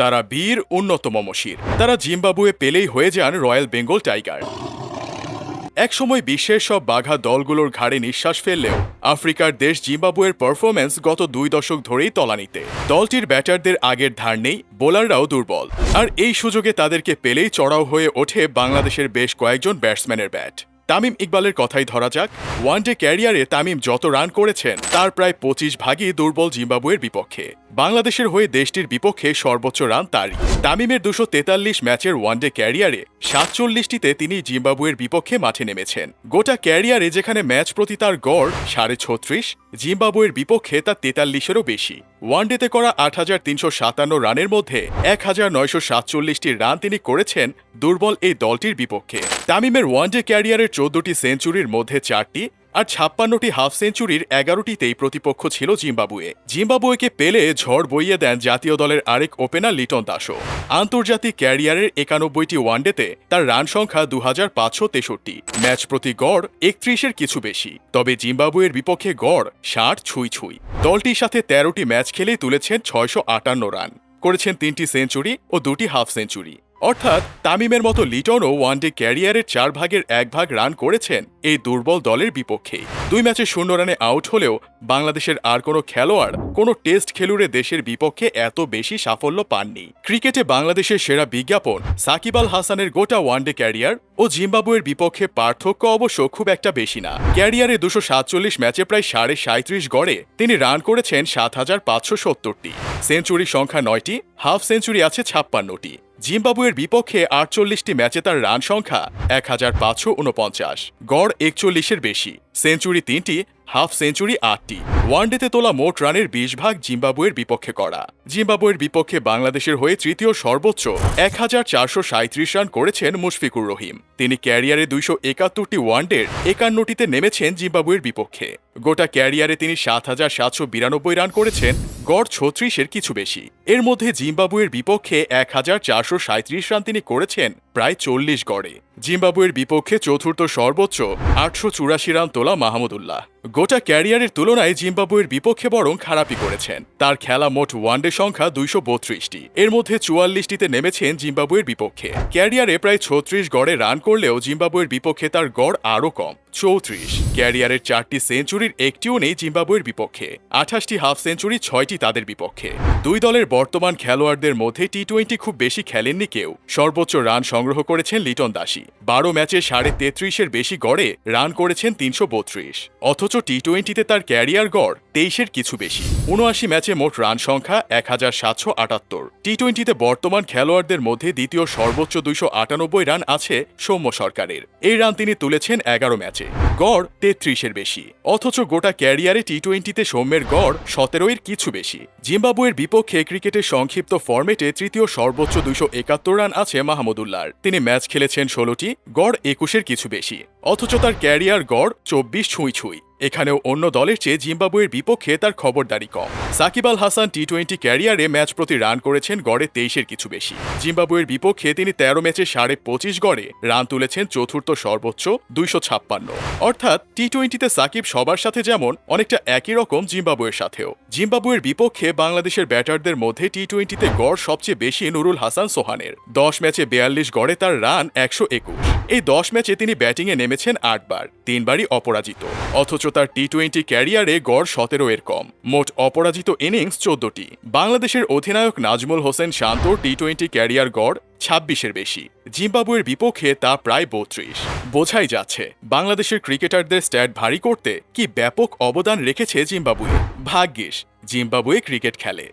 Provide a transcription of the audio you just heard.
তারা বীর উন্নত মমশির তারা জিম্বাবুয়ে পেলেই হয়ে যান রয়্যাল বেঙ্গল টাইগার। একসময় বিশ্বের সব বাঘা দলগুলোর ঘাড়ে নিঃশ্বাস ফেললেও আফ্রিকার দেশ জিম্বাবুয়ের পারফরম্যান্স গত দুই দশক ধরেই তলানিতে। দলটির ব্যাটারদের আগের ধার নেই, বোলাররাও দুর্বল। আর এই সুযোগে তাদেরকে পেলেই চড়াও হয়ে ওঠে বাংলাদেশের বেশ কয়েকজন ব্যাটসম্যানের ব্যাট। তামিম ইকবালের কথাই ধরা যাক, ওয়ানডে ক্যারিয়ারে তামিম যত রান করেছেন, তার প্রায় পঁচিশ ভাগই দুর্বল জিম্বাবুয়ের বিপক্ষে। বাংলাদেশের হয়ে দেশটির বিপক্ষে সর্বোচ্চ রান তারই। তামিমের দুশো তেতাল্লিশ ম্যাচের ওয়ানডে ক্যারিয়ারে সাতচল্লিশটিতে তিনি জিম্বাবুয়ের বিপক্ষে মাঠে নেমেছেন। গোটা ক্যারিয়ারে যেখানে ম্যাচ প্রতি তার গড় সাড়ে ছত্রিশ, জিম্বাবুয়ের বিপক্ষে তা তেতাল্লিশেরও বেশি। ওয়ানডেতে করা আট হাজার তিনশো সাতান্ন রানের মধ্যে এক হাজার নয়শো সাতচল্লিশটি রান তিনি করেছেন দুর্বল এই দলটির বিপক্ষে। তামিমের ওয়ানডে ক্যারিয়ারের চোদ্দটি সেঞ্চুরির মধ্যে চারটি আর ছাপ্পান্নটি হাফ সেঞ্চুরির এগারোটিতেই প্রতিপক্ষ ছিল জিম্বাবুয়ে। জিম্বাবুয়েকে পেলে ঝড় বইয়ে দেন জাতীয় দলের আরেক ওপেনার লিটন দাসও। আন্তর্জাতিক ক্যারিয়ারের একানব্বইটি ওয়ানডেতে তার রান সংখ্যা দু হাজার পাঁচশো তেষট্টি। ম্যাচ প্রতি গড় একত্রিশের কিছু বেশি। তবে জিম্বাবুয়ের বিপক্ষে গড় ষাট ছুঁই ছুঁই। দলটির সাথে তেরোটি ম্যাচ খেলেই তুলেছেন ছয়শো আটান্ন রান। করেছেন তিনটি সেঞ্চুরি ও দুটি হাফ সেঞ্চুরি অর্থাৎ তামিমের মতো লিটনও ওয়ানডে ক্যারিয়ারের চার ভাগের এক ভাগ রান করেছেন এই দুর্বল দলের বিপক্ষে। দুই ম্যাচে শূন্য রানে আউট হলেও বাংলাদেশের আর কোনো খেলোয়াড়, কোনো টেস্ট খেলুড়ে দেশের বিপক্ষে এত বেশি সাফল্য পাননি। ক্রিকেটে বাংলাদেশের সেরা বিজ্ঞাপন সাকিব আল হাসানের গোটা ওয়ানডে ক্যারিয়ার ও জিম্বাবুয়ের বিপক্ষে পার্থক্য অবশ্য খুব একটা বেশি না। ক্যারিয়ারে দুশো সাতচল্লিশ ম্যাচে প্রায় সাড়ে সাঁত্রিশ গড়ে তিনি রান করেছেন সাত হাজার পাঁচশো সত্তরটি। সেঞ্চুরি সংখ্যা নয়টি, হাফ সেঞ্চুরি আছে ছাপ্পান্নটি। জিম্বাবুয়ের বিপক্ষে আটচল্লিশটি ম্যাচে তার রান সংখ্যা এক হাজার পাঁচশো উনপঞ্চাশ গড় একচল্লিশের বেশি। সেঞ্চুরি তিনটি, হাফ সেঞ্চুরি আটটি। ওয়ানডেতে তোলা মোট রানের বিশ ভাগ জিম্বাবুয়ের বিপক্ষে করা। জিম্বাবুয়ের বিপক্ষে বাংলাদেশের হয়ে তৃতীয় সর্বোচ্চ এক হাজার চারশো রান করেছেন মুশফিকুর রহিম। তিনি ক্যারিয়ারে দুইশো একাত্তরটি ওয়ানডের একান্নটিতে নেমেছেন জিম্বাবুয়ের বিপক্ষে। গোটা ক্যারিয়ারে তিনি সাত হাজার সাতশো বিরানব্বই রান করেছেন, গড় ছত্রিশের কিছু বেশি। এর মধ্যে জিম্বাবুয়ের বিপক্ষে এক হাজার চারশো সাঁত্রিশ রান তিনি করেছেন, প্রায় চল্লিশ গড়ে। জিম্বাবুয়ের বিপক্ষে চতুর্থ সর্বোচ্চ আটশো চুরাশি রান তোলা মাহমুদুল্লাহ গোটা ক্যারিয়ারের তুলনায় জিম্বাবুয়ের বিপক্ষে বরং খারাপই করেছেন। তার খেলা মোট ওয়ানডে সংখ্যা দুইশো বত্রিশটি। এর মধ্যে চুয়াল্লিশটিতে নেমেছেন জিম্বাবুয়ের বিপক্ষে। ক্যারিয়ারে প্রায় ছত্রিশ গড়ে রান করলেও জিম্বাবুয়ের বিপক্ষে তার গড় আরও কম, চৌত্রিশ। ক্যারিয়ারের চারটি সেঞ্চুরির একটিও নেই জিম্বাবুয়ের বিপক্ষে। আঠাশটি হাফ সেঞ্চুরি, ছয়টি তাদের বিপক্ষে। দুই দলের বর্তমান খেলোয়াড়দের মধ্যে টি টোয়েন্টি খুব বেশি খেলেননি কেউ। সর্বোচ্চ রান সংগ্রহ করেছেন লিটন দাসী। বারো ম্যাচে সাড়ে তেত্রিশের বেশি গড়ে রান করেছেন তিনশো বত্রিশ। অথচ টি টোয়েন্টিতে তার ক্যারিয়ার গড়। তেইশের কিছু বেশি। উনআশি ম্যাচে মোট রান সংখ্যা এক হাজার সাতশো আটাত্তর। টি টোয়েন্টিতে বর্তমান খেলোয়াড়দের মধ্যে দ্বিতীয় সর্বোচ্চ দুইশো আটানব্বই রান আছে সৌম্য সরকারের। এই রান তিনি তুলেছেন এগারো ম্যাচে। গড় তেত্রিশের বেশি। অথচ গোটা ক্যারিয়ারে টি টোয়েন্টিতে সৌম্যের গড় সতেরোয়ের কিছু বেশি। জিম্বাবুয়ের বিপক্ষে ক্রিকেটের সংক্ষিপ্ত ফরম্যাটে তৃতীয় সর্বোচ্চ দুইশো একাত্তর রান আছে মাহমুদুল্লাহর। তিনি ম্যাচ খেলেছেন ষোলোটি, গড় একুশের কিছু বেশি। অথচ তার ক্যারিয়ার গড় চব্বিশ ছুঁই ছুঁই। এখানেও অন্য দলের চেয়ে জিম্বাবুয়ের বিপক্ষে তার খবরদারি কম। সাকিব আল হাসান টি টোয়েন্টি ক্যারিয়ারে ম্যাচ প্রতি রান করেছেন গড়ে তেইশের কিছু বেশি। জিম্বাবুয়ের বিপক্ষে তিনি তেরো ম্যাচে সাড়ে পঁচিশ গড়ে রান তুলেছেন চতুর্থ সর্বোচ্চ দুইশো ছাপ্পান্ন। অর্থাৎ টি টোয়েন্টিতে সাকিব সবার সাথে যেমন, অনেকটা একই রকম জিম্বাবুয়ের সাথেও। জিম্বাবুয়ের বিপক্ষে বাংলাদেশের ব্যাটারদের মধ্যে টি টোয়েন্টিতে গড় সবচেয়ে বেশি নুরুল হাসান সোহানের। দশ ম্যাচে বেয়াল্লিশ গড়ে তার রান একশো একুশ। এই দশ ম্যাচে তিনি ব্যাটিংয়ে নেমেছেন আটবার, তিনবারই অপরাজিত। অথচ তার টি টোয়েন্টি ক্যারিয়ারে গড় সতেরো এর কম। মোট অপরাজিত ইনিংস চোদ্দটি। বাংলাদেশের অধিনায়ক নাজমুল হোসেন শান্তর টি টোয়েন্টি ক্যারিয়ার গড় ছাব্বিশের বেশি। জিম্বাবুয়ের বিপক্ষে তা প্রায় বত্রিশ। বোঝাই যাচ্ছে, বাংলাদেশের ক্রিকেটারদের স্ট্যাট ভারী করতে কি ব্যাপক অবদান রেখেছে জিম্বাবুয়ে। ভাগ্যিস, জিম্বাবুয়ে ক্রিকেট খেলে।